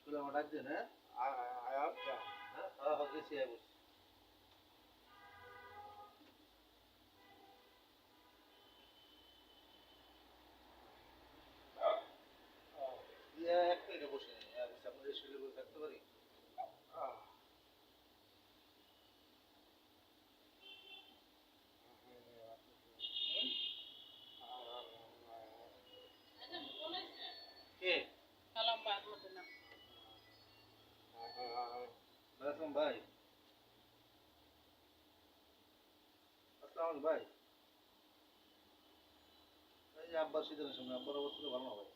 চলে আমার ডাক দেন হ্যাঁ হ্যাঁ হ্যাঁ হ্যাঁ গেছি আয় বসছি ইয়া এক মিনিটে বসে নেই আপনাদের শুলে বসে থাকতে পারি কে সালাম বাদ মতো না আসসালাম ভাই। আসসালাম ভাই। এই আব্বার শীতের সময় আব্বার ভালো না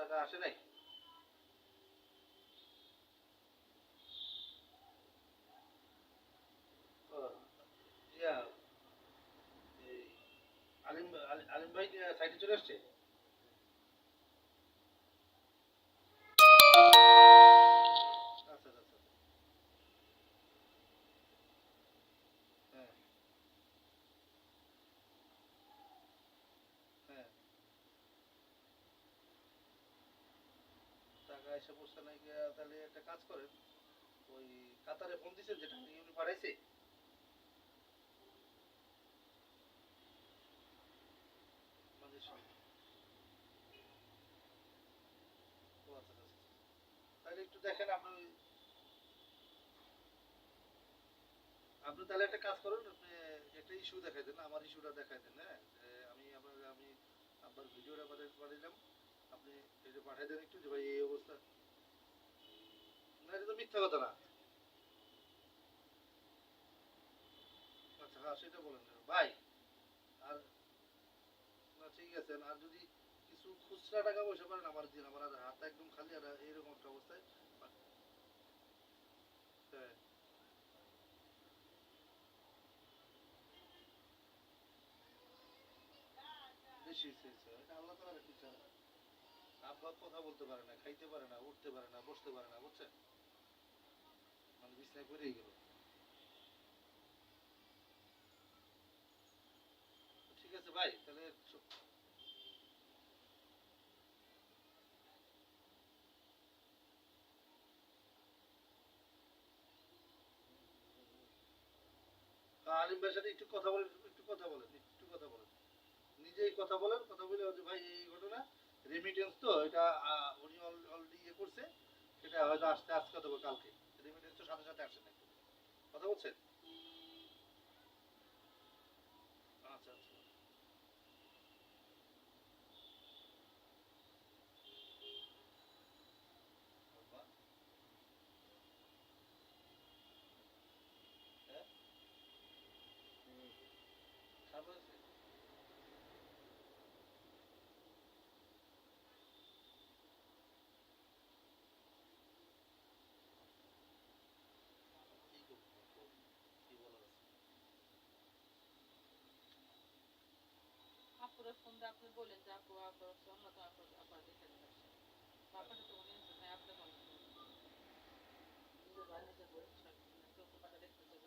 টাকা আসে নাই? আলিম আলি- আলিম ভাই সাইডে চলে আসছে? এসে গিয়া, তাহলে একটা কাজ করেন ওই কাতারে ফোন দিছেন যেটা আচ্ছা, আচ্ছা, আচ্ছা। তাহলে একটু দেখেন আপনি আপনি তাহলে একটা কাজ করুন আপনি একটা ইস্যু দেখাই দেন আমার ইস্যুটা দেখাই দেন হ্যাঁ? আমি আপনার আমি আপনার ভিডিওটা পাঠিয়ে পাঠাইলাম আপনি এটা পাঠাই দেন একটু যে ভাই এই অবস্থা না এটা তো মিথ্যা কথা না আচ্ছা হ্যাঁ সেটা বলেন ভাই আর না ঠিক আছে আর যদি কিছু খুচরা টাকা পয়সা পারেন আমার দিন আমার হাত একদম খালি আর এইরকম একটা অবস্থায় হ্যাঁ বেশি আল্লাহ একটা ইচ্ছা। কথা বলতে পারে না খাইতে পারে না উঠতে পারে না বসতে পারে না বুঝছেন? মানে গেল। ঠিক আছে ভাই তাহলে হ্যাঁ, আলিম ভাইয়ের সাথে একটু কথা বলেন একটু কথা বলেন একটু কথা বলেন। নিজেই কথা বলেন কথা বলে ভাই এই ঘটনা রেমিটেন্স তো, এটা উনি অলরেডি ইয়ে করছে, সেটা হয়তো আসতে, আজকে দেবো কালকে। রেমিটেন্স তো সাথে সাথে আসে না কথা বলছেন আচ্ছা আচ্ছা বাবা। হ্যাঁ? খারাপ হয়েছে? কি করব? কি বলার আছে? আপুরে ফোন দিয়ে আপনি বলেন যে আপু আপনার অন্য তো আপু আপনার দেখে দিতে আসছে আপনার তো উনি আছে তাই আপনি বলেন নিজের ভাই নিজের বই সব কেউ তো পাটা দেখতে চাই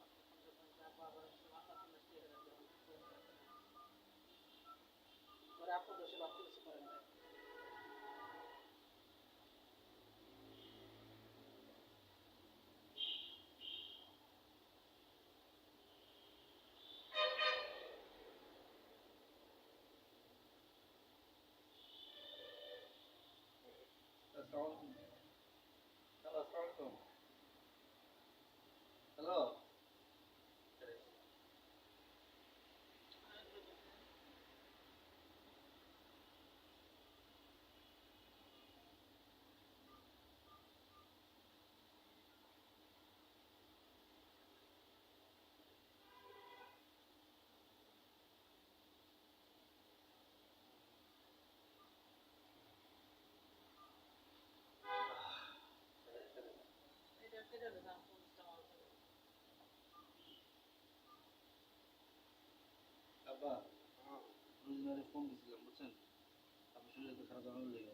আপনি ফোন করবেন যে আপু আবার আপনার ফোন দিয়ে রাখবেন পরে আপু দোষে বাদ কিছু করেন না আসসালামু আলাইকুম। হ্যালো, আসসালামু আলাইকুম। হ্যালো এটা হলো দাম পঞ্চাশটা মাল করে। আব্বা রোজনারে ফোন দিছিলাম বুঝছেন? আপনি শরীরে তো খারাপ লেগে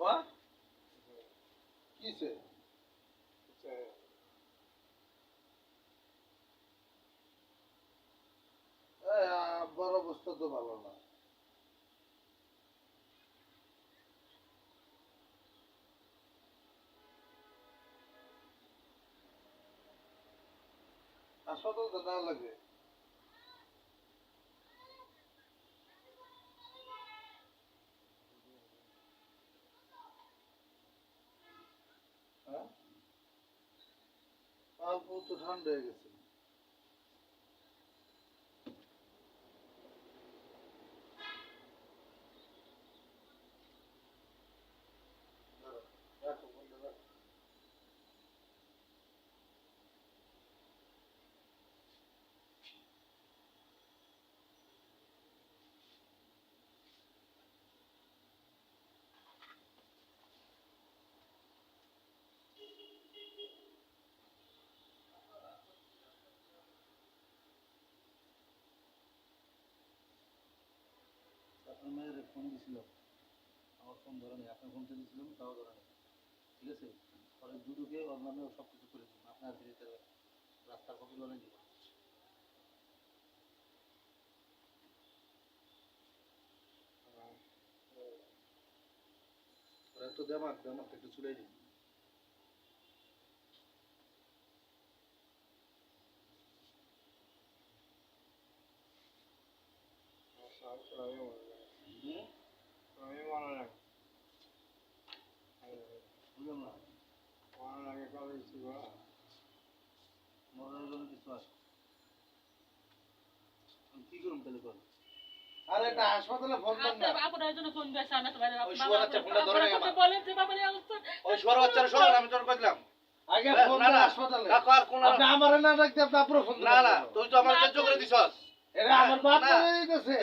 আব্বা কিসে আব্বার অবস্থা তো ভালো না। হাসপাতাল তো না লাগে তো ঠান্ডা হয়ে গেছে। আপনার মেয়ের ফোন দিছিল। আমার ফোন ধরে নেই, আপনার ফোনটা দিয়েছিলাম তাও ধরে নেই। ঠিক আছে? পরে দুটোকে ওর নামে সব কিছু করে আপনার দিতে রাস্তার কপি একটু দেমাক দেমাক একটু চুলাই দিন হুম? বুঝলাম না মরার জন্য কিছু আছে আমি কি করুন তাহলে কর আরে এটা হাসপাতালে ফোন দেন না। আপনার আপনার জন্য ফোন দিয়েছে আমি ওই বাচ্চা ফোনটা ধরে আপনার আমার। বলেন যে বাবার এই অবস্থা। ওই সর বাচ্চারা সর আমি তোর কইলাম। আগে হ্যাঁ, ফোন না, কোন আপনি আমারে না রাখতে আপনি আপুরো ফোন না। না তুই তো আমার সহ্য করে দিছস। এটা আমার বাপ করে দিতেছে।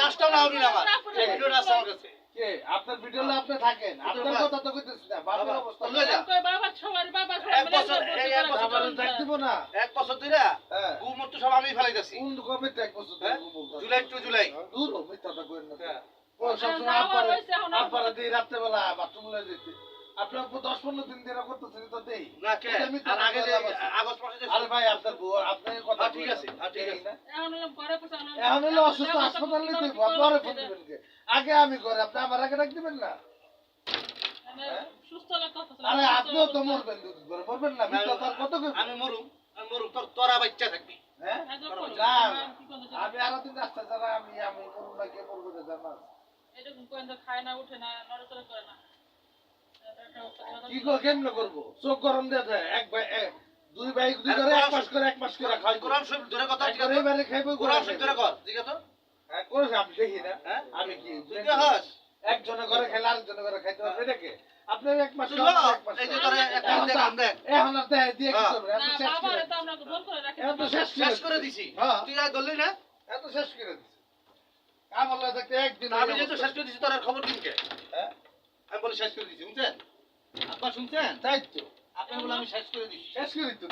লাস্টটাও না হবি না আমার। ভিডিওটা আছে আমার কাছে। কে? আপনার ভিডিওলে আপনি থাকেন। আপনার কথা তো কইতেছি না বাবার অবস্থা। লয়ে যা। কই বাবা সবার বাবা এক বছর, এক বছর আমারে চলুন ডাক স্যার। দিব না। এক বছর ধরে হ্যাঁ। সব আমি ফেলাইতাছি। কোন কবে এক বছর হ্যাঁ? July to July. দূর হ, মিথ্যাটা কইেন না হ্যাঁ। ও বাথরুম লয়ে যেতে। আপনি দশ পনেরো দিন ধরে করতেছেন তো দেই। না কে? আর আগে যে কথা বলছি। আগস্ট মাসে আরে ভাই আপনার আপনার কথা হ্যাঁ, ঠিক আছে, হ্যাঁ, ঠিক আছে। এখন হলো ঘরে বসে আনন্দ- এখন হলো অসুস্থ হাসপাতালে কীভাবে আপনারে ফোন দিবেন আগে আমি করে আপনি আমার আগে রাখ দিবেন না? মানে আরে আপনিও তো মরবেন করে মরবেন না তার কত আমি মরুম আমি মরুম তোর তোরা বাচ্চা থাকবি। হ্যাঁ? না না আমি আরও দিন রাস্তা আমি আমি মরুম না কে মরবো জানা এরকম খায় না উঠে না নড়াচড়া করে না। কি করে কেমনে করব? চোখ গরম দিয়ে দেয় এক ভাই দুই ভাই দুই করে এক মাস করে এক মাস করে খাই কোরআন শরীফ ধরে কথা ঠিক আছে? এবারে খাইবো কোরআন শরীফ ধরে কর ঠিক আছে? হ্যাঁ করেছে আমি দেখি না। হ্যাঁ? আমি কি তুই কে হস একজনে করে খেলে আরেকজনে করে খাইতে পারবে এটাকে আপনার এক মাস এক মাস এই যে তোরে একটা এখন তো- দেখাম এখন আর দেয় দিয়ে কি হ্যাঁ। করবে? এত শেষ করে। তো আমরা রাখি শেষ শেষ করে দিছি। তুই আর ধরলি না? এত শেষ করে দিছে কাম আল্লাহ থাকতে একদিন তা আমি যেহেতু শেষ করে দিছি তোর আর খবর দিন কে হ্যাঁ? আমি বলে শেষ করে দিছি শুনছেন? আপা শুনছেন? তাই তো। আপনার বলে আমি শেষ করে দিচ্ছি। শেষ করে দিত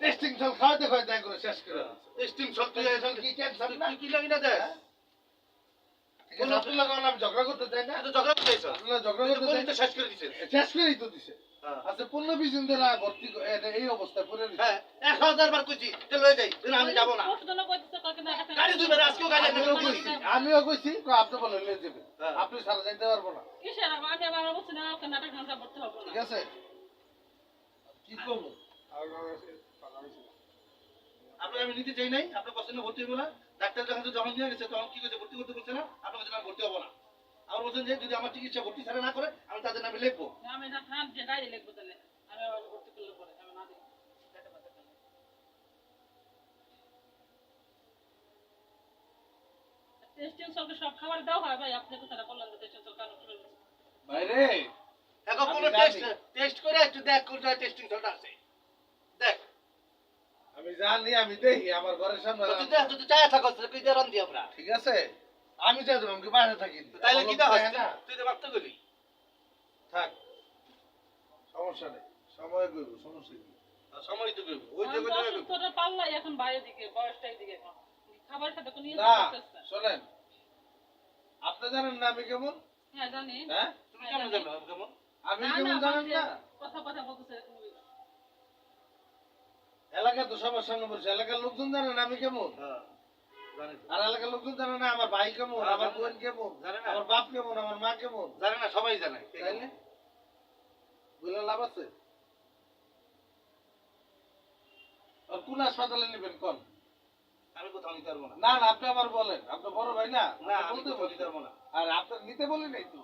টেস্টিং সব খাওয়াতে খাওয়াতে করে শেষ করে। টেস্টিং সব তুই টেস্টিং কি ক্যান্সার না। কি লাগি না দেখ ঠিক আছে আপনার লগে আমি ঝগড়া করতে চাই না? ঝগড়া করতে চাইছো ঝগড়া করতে শেষ করে দিছেন শেষ করেই তো দিছে। হ্যাঁ। আচ্ছা পনেরো বিশ দিন ধরে ভর্তি এই অবস্থায় পড়ে হ্যাঁ এক হাজার বার কইছি যে লয়ে যাই আমি যাব না। পরশুদিনও কইতেছে, কালকে না, এটা- গাড়ি দুইবার আজকেও গাড়ি আমিও কইছি আমিও কইছি আপনি বলে নিয়ে যাবে হ্যাঁ। আপনি সারা যাইতে পারব না। কিসের? আমি আবার বলছি না, নাটক ঢাকা করতে হবে ঠিক আছে? কি করব? আপনাকে আমি নিতে চাই নাই আপনার পছন্দ ভর্তি হব না? ডাক্তার যখন যখন নিয়ে গেছে তখন কি করছে ভর্তি করতে বলছে না আপনার কাছে ভর্তি হব না আমার বলছেন যে যদি আমার চিকিৎসা ভর্তি ছাড়া না করে আমি তাদের নামে লিখব আমি না খান যে গাড়ি লিখব তাহলে। আমি ভর্তি করলে পরে, আমি না দিই। পেটে ব্যথা পেলে। টেস্টিং সব খাবার দাও হয় ভাই আপনি কথাটা বললেন যে টেস্টিং করলেন? বাইরে এখন কোনো টেস্ট টেস্ট করে একটু দেখ কোন টেস্টিং সেন্টার আছে আমি জানি আমি দেখি আমার ঘরের সামনে যদি দেখ যদি চায় থাকো তাহলে কি দিয়ে আমরা? ঠিক আছে? আমি চাই তোমাকে কি বাইরে থাকি তাইলে কি হয়? না। তুই তো ভাবতে গেলি। থাক। সমস্যা নেই। সময় করব সমস্যা কি? সময় তো করব। ওই করব। পাল্লাই এখন বাইরের দিকে বয়সটা দিকে এখন। খাবার সাথে কোনো ইয়ে না করতেছে না। শোনেন। আপনি জানেন না আমি কেমন? হ্যাঁ জানি। হ্যাঁ? তুমি কেমন জানো? আমি কেমন? আমি না, কেমন জানেন না? কথা কথা হইল। এলাকা তো সবার সামনে বলছে এলাকার লোকজন জানে না আমি কেমন? হ্যাঁ তো। আর এলাকার লোকজন জানে না আমার ভাই কেমন হ্যাঁ, আমার বোন কেমন জানে আমার বাপ কেমন আমার মা কেমন? জানে না সবাই জানে। বলে লাভ আছে? আর কোন হাসপাতালে নেবেন কোন? আমি কোথাও নিতে পারব না। না না আপনি আমার বলেন আপনি বড় ভাই না না আমি কোথাও নিতে পারব না। আর আপনার নিতে বলি নাই তো?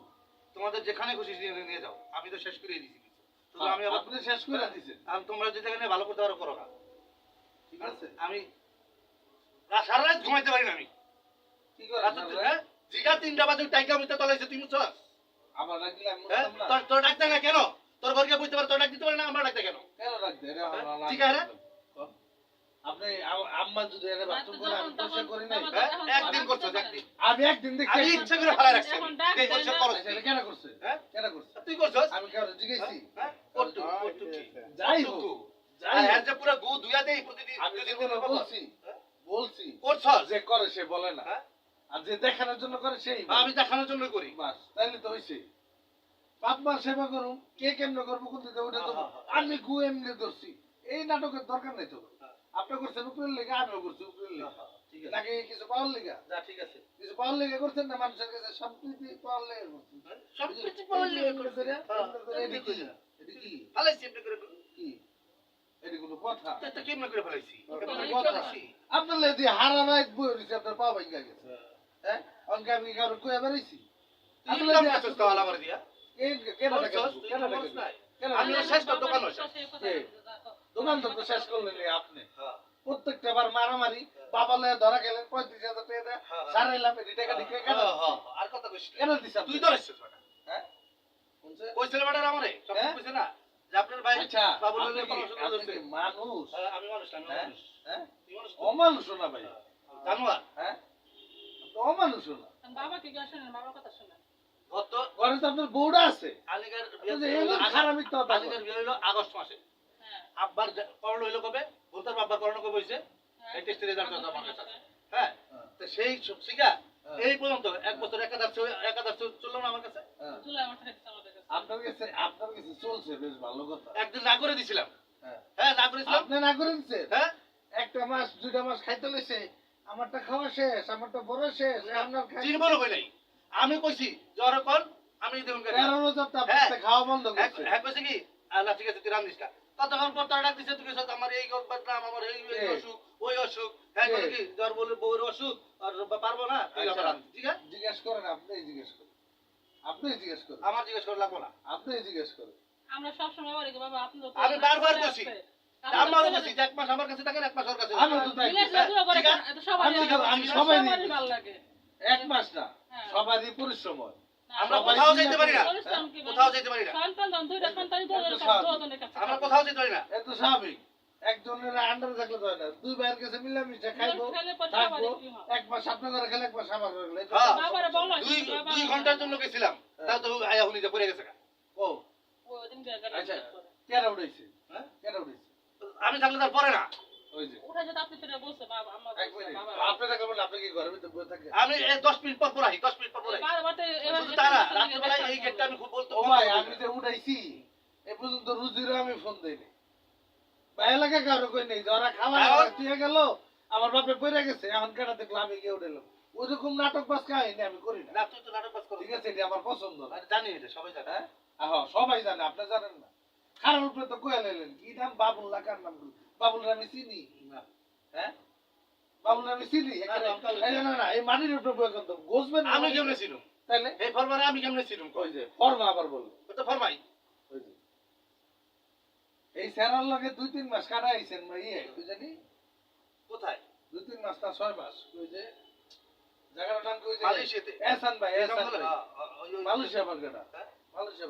তোমাদের যেখানে খুশি নিয়ে নিয়ে যাও। আমি তো শেষ করে দিয়েছি হ্যাঁ, আমি আবার আপনি শেষ করে দিছেন আমি তোমরা যে যেখানে ভালো করতে পারো করো না। ঠিক আছে আমি সারা রাত ঘুমাইতে পারি না আমি। কি করে হ্যাঁ? জিগা তিনটা বাজে টাইকা মিতে তলাইছে তুমি বুঝছ আমার রাখলে আমি হ্যাঁ? বুঝতাম না। তোর তোর ডাকতে না কেন? তোর ঘরকে বুঝতে পারে তোর ডাক দিতে পারে না আমার ডাকতে কেন? হ্যাঁ, না- ঠিক আছে। আপনি আম্মা যদি এনে বাথরুম করে আমি তখন- করি নাই। তখন- এখন একদিন করছ একদিন। আমি একদিন দেখছি। আমি ইচ্ছা করে ফেলা রাখছি। এখন আমি। ডাকতে এই পরিষ্কার না। করো আচ্ছা, এটা কেন করছে? হ্যাঁ? কেন করছে? তুই করছস? আমি কেন জিজ্ঞেসি যাই হোক। হ্যাঁ পুরো গু দেই প্রতিদিন আমি দুদিন জীবনে পর পর। বলছি হ্যাঁ? বলছি করছস যে করে সে বলে না। হ্যাঁ? আর যে দেখানোর জন্য করে সেই হ্যাঁ, আমি দেখানোর জন্য করি। বাস তাইলে তো হইছে। বাপ মার সেবা করুন কে কেমনে করব কোন দিতে ওটা তো হ্যাঁ, হ্যাঁ, আমি গু এমনি ধরছি। এই নাটকের দরকার নেই তো। হ্যাঁ। আপনি করছেন উপরের লেগে আমিও করছি উপরের লেগে। ঠিক আছে। নাকি কিছু পাওয়ার লেগে? যা ঠিক আছে। কিছু পাওয়ার লেগে করছেন না মানুষের কাছে? সম্প্রীতি পাওয়ার লেগে করছেন। হ্যাঁ? সব কিছু বললে এমনি করে, এমনি করে, এটা কি? এটা কি? ফালাইছি এমনি করে। কি? আপনার লেগে হারা রাত বই রয়েছে, আপনার পা ভাঙ্গা গেছে। হ্যাঁ? অঙ্কে আমি কারও কয়ে বেড়াইছি? তো দোকান তো শেষ করলেন আপনি। হ্যাঁ। প্রত্যেকটা বার মারামারি বাবা লয়ে ধরা গেলেন পঁয়ত্রিশ হাজার টাকা দেয় হ্যাঁ, এটি টাকা কেন হ্যাঁ, হ্যাঁ, আর কথা কইস না। কেন দিছ তুই ধরেছিস। হ্যাঁ? আমারে? সব হ্যাঁ? কইছে না? আপনার ভাই মানুষ? আমি মানুষ? অমানুষ না জানোয়ার। হ্যাঁ? অমানুষ না। কি শোনেন? বাবার কথা শোনেন। ঘরে তো আপনার আছে। আলিগার আপনি যে এমন খারাপই তো আলিগার বিয়ে হইল আগস্ট মাসে। হ্যাঁ। আব্বার করোনা হইল কবে? বলতার বাব্বার করোনা কবে হইছে? হ্যাঁ। রেজাল্ট আছে আমার কাছে। হ্যাঁ। হ্যাঁ। তো সেই হ্যাঁ, এই পর্যন্ত এক বছর একাধার একাধার চলল না আমার কাছে। আপনার কাছে আপনার কাছে চলছে বেশ ভালো কথা। একদিন না করে দিছিলাম। হ্যাঁ। হ্যাঁ না করেছিলাম আপনি না করে দিচ্ছেন হ্যাঁ। একটা মাস দুইটা মাস খাইতে আমারটা খাওয়া শেষ আমারটা বড় শেষ আপনার খাই চিনবো কই নাই? আমি কইছি জ্বর কল আমি তো। খাওয়া বন্ধ করছে। হ্যাঁ কইছে কি? আল্লাহ ঠিক আছে তুই রান্ধিস না। কতক্ষণ পর তার ডাক দিছে কইছ আমার এই বদনাম আমার এই অসুখ ওই অসুখ। হ্যাঁ কে? জ্বর বলে বউর অসুখ আর পারব না? আচ্ছা। ঠিক আছে? জিজ্ঞেস করেন আপনি জিজ্ঞেস করেন। আপনি জিজ্ঞেস করেন। আমার জিজ্ঞেস করা লাগবো না। আপনি জিজ্ঞেস করেন। আমরা সবসময় বলি বাবা আপনি তো আমি বারবার বলছি। আসছে। বলছি এক মাস আমার কাছে থাকেন এক মাস ওর কাছে আমি তো তাই সবারই আমি সবাই ভালো লাগে। এক মাস না হ্যাঁ। সবারই পরিশ্রম হয়। আমরা কোথাও যেতে পারি না। কোথাও যেতে পারি না। সন্তান দুইটা কাছে আমরা কোথাও যেতে পারি না। এত স্বাভাবিক। একজনের আন্ডারে থাকলে তো না। দুই ভাইয়ের কাছে মিলামিশে খাইবো থাকব হয়? এক মাস আপনার ঘরে খেলে এক মাস আমার ঘরে খেলে এটা হ্যাঁ। তো বাবারে বলো, দুই দুই ঘণ্টার জন্য গেছিলাম তাও তো আয়া হুনি যে পড়ে গেছে গা। ও। আচ্ছা করে। কেন উঠেছে হ্যাঁ? কেন উঠেছে আমি থাকলে তার পরে না। ওই যে। ওটা যেটা আপনি সেটা বলছে বাবা আমার এক মিনিট। বাবা। আপনি টাকা বলেন আপনি কি ঘরের ভিতরে বসে থাকেন? আমি এই দশ মিনিট পর পর আহি দশ মিনিট পর তারা রাত্রেবেলায় এই গেটটা আমি খুব বলতে ও ভাই আমি যে উঠাইছি এ পর্যন্ত রুজিরও আমি ফোন দেইনি। এলাকা কারও কই নেই যারা খাওয়া দিয়ে গেল আমার বাপে পড়ে গেছে এখন কেটা দেখল? আমি গিয়ে নাটক বাস কাহিনী আমি করি না। না তুই তো নাটক পাস ঠিক আছে এটা আমার পছন্দ না। আমি জানি এটা সবাই জানে। হ্যাঁ? সবাই জানে আপনি জানেন না। খারাপ উপরে তো কয়ে লাইলেন কি নাম? বাবুল্লাহ কার নাম বলুন? আমি চিনি। না। হ্যাঁ? আমি চিনি না, না না এই মাটির উপরে বয়ে করতাম গোসবেন আমি কেমনে ছিলাম তাইলে? এই ফরমারে আমি কেমনে ছিলাম ওই যে ফর্মা আবার বলল তো ফরমাই। এই স্যারার লগে দুই তিন মাস কাটাইছেন ইয়ে তুই জানি। কোথায়? দুই তিন মাস না ছয় মাস ওই যে জায়গাটার নাম কি যে মালয়েশিয়াতে? এহসান ভাই এহসান ভাই। মালয়েশিয়া হ্যাঁ? মালয়েশিয়া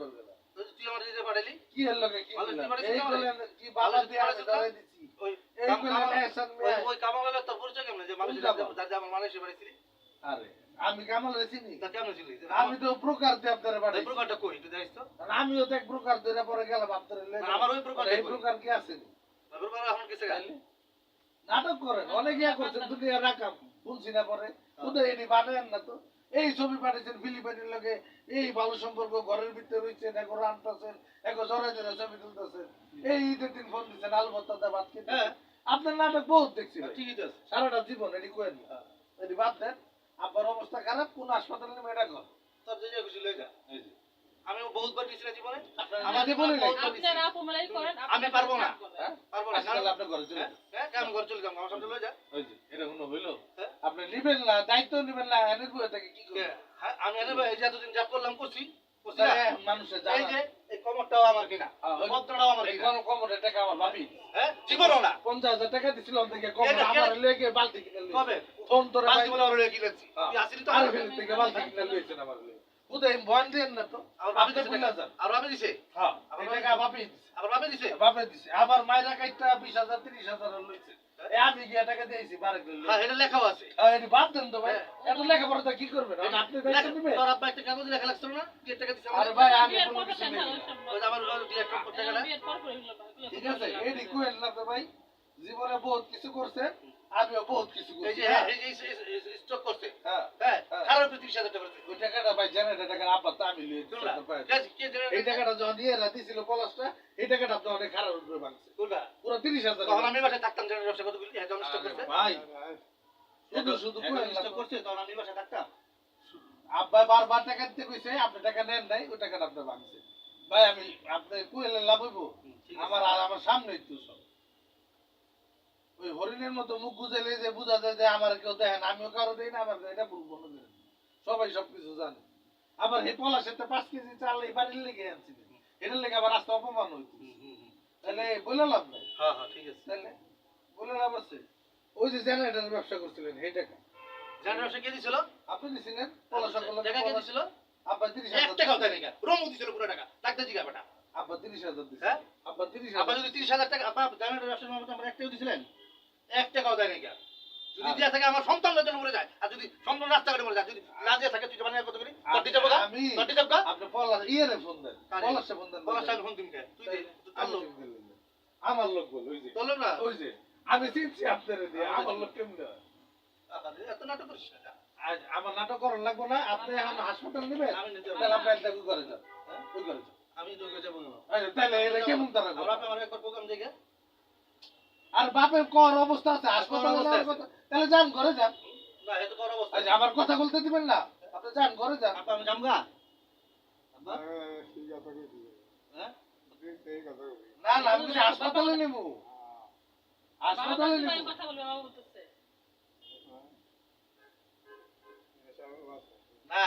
তুই আমার দিতে পাঠালি? কি এর লগে কি মালয়েশিয়া দিলাম? বাড়ি এই ছিল কি বাবা দিয়ে আমি বাড়ি দিছি। ওই এই এহসান পরিচয় কেমনে? যে মালয়েশিয়া বাড়ি আরে। আমি কামাল চিনি। তা কেমনে ছিলি? আমি তো প্রকার দিয়ে আপনার বাড়ি। এই প্রকারটা কই? তুই জানিস তো? আমিও তো এক প্রকার ধরে পরে গেলাম আপনার আমার ওই প্রকার এই প্রকার কি আছে? প্রকার এখন কিছু গেল? নাটক করেন অনেক ইয়া করছেন দুনিয়া রাখাম শুনছি না পরে। ওদের এটি বানায়েন না তো। এই ছবি পাঠিয়েছেন ফিলিপাইনের লগে। এই ভালো সম্পর্ক ঘরের ভিতরে রয়েছেন এখন রান্তাছেন এখন জড়াই ছবি তুলতেছেন এই ঈদের দিন ফোন দিচ্ছেন আলু ভর্তা ভাত খেতে। হ্যাঁ। আপনার নাটক বহুত দেখছি ঠিকই আছে। সারাটা জীবন এটি করেন না। এটি বাদ দেন। আপনার অবস্থা খারাপ কোন হাসপাতালে নেমে এটা কর সব যে খুশি লয়ে যা। আমি বহুতবার বার না জীবনে? আমাকে বলে নাই। আপনারা অপমালাই করেন আমি পারব না। হ্যাঁ? পারব না। তাহলে আপনার ঘরে চলে হ্যাঁ? যান। হ্যাঁ ঘর চলে যাব। আমার সামনে লয়ে যা। ওই যে, এটা কোনো হইল? হ্যাঁ? আপনি নিবেন না দায়িত্ব নিবেন না এনে থেকে কি হ্যাঁ, আমি এনে ভাই এই এতদিন যা করলাম করছি। আবার মায়েরা কাইটা বিশ হাজার তিরিশ হাজার লইছে আমি গিয়ে টাকা দিয়েছি বারে হ্যাঁ এটা লেখাও আছে। এটি বাদ দেন তো ভাই। এত লেখাপড়া তো কি করবেন? আপনি লেখা- নিবেন তোর আব্বা একটা কাগজে লেখা লাগছিল না? কি টাকা দিছে আরে ভাই আমি কোনো কিছু নেই। ওই সব ওই যে আমার ওই দিয়ে একটা টাকাটা বিয়ের পর পরে হলো বা- ঠিক আছে এটি কুয়েন না তো ভাই। জীবনে বহুত কিছু করছেন আমিও বহুত কিছু করছি। হ্যাঁ এই যে স্টক করছে হ্যাঁ হ্যাঁ হাজার টাকা ওই টাকাটা ভাই জানেন এই টাকাটা আব্বা আমি লিয়েছি শুনলা কে কে এই টাকাটা যখন রাতি ছিল পলাশটা এই টাকাটা তো অনেক খারাপ উপরে ভাঙছে। পুরো তিরিশ হাজার তখন আমি বাসায় থাকতাম জানেন ব্যবসা কত গুলি একজন স্টক আরে করছে? ভাই। শুধু শুধু না করছে তখন আমি বাসায় থাকতাম। আব্বা বারবার টাকা দিতে কইছে আপনি টাকা নেন নাই ওই টাকাটা আপনি ভাঙছে। ভাই আমি আপনি কুয়েলে লাভ হইব? আমার আর আমার সামনেই তো সব। ওই হরিণের মতো মুখ গুজাইলে যে বুঝা যায় যে আমার কেউ দেখেন আমিও কারও দেই না আমার এটা ভুল বলে দেন। সবাই সবকিছু জানে। আবার হে পলাশের তো পাঁচ কেজি চাল এই বাড়ির লেগে আনছি এটার লেগে আবার রাস্তা অপমান হইতো হুম। তাহলে বলে লাভ নাই। হ্যাঁ হ্যাঁ ঠিক আছে। তাহলে বলে লাভ আছে। ওই যে জেনারেটার ব্যবসা করছিলেন এই টাকা জানেন কে দিছিল? আপনি দিছিলেন? পলাশ টাকা কে দিছিল? আব্বা তিরিশ এক হাজার টাকাও দেয় না রমু দিছিল পুরো টাকা। ডাকতে জিগা বেটা আব্বা তিরিশ হাজার দিছে। হ্যাঁ? আব্বা তিরিশ আপনি যদি তিরিশ হাজার টাকা আমার এক দিছিলেন? এক টাকাও দেয় না যদি দিয়া থাকে আমার সন্তানের জন্য মরে যায়। আর যদি সন্তান রাস্তা মরে যায় যদি না দিয়া থাকে তুই মানে কত করি? তোর দিতে আমি তোর দিতে আপনি পলাশ ইয়েরে ফোন দেন। কারে? ফোন দেন। বলার ফোন দিন কে? তুই দে তোর লোক। আমার লোক বল ওই যে। তোর না? ওই যে। আমি চিনছি আপনারে দিয়ে। আমার লোক কেমনে এত নাটক করিস না। আমার নাটক করার লাগবো না। আপনি এখন হাসপাতাল নেবেন? আমি নিতে তাহলে আপনি একটা করে যান। হ্যাঁ? ওই করে যান। আমি তোকে যাব। না তাহলে এটা কেমন তারা আমরা আপনার প্রোগ্রাম দেখে আর বাপের কর অবস্থা আছে হাসপাতালে তাহলে যান ঘরে যান। না এত বড় অবস্থা আচ্ছা আমার কথা বলতে দিবেন না? আপনি যান ঘরে যান। আপা আমি জামগা আব্বা হ্যাঁ না না আমি হাসপাতালে নেব। হাসপাতালে বাবা নেব। না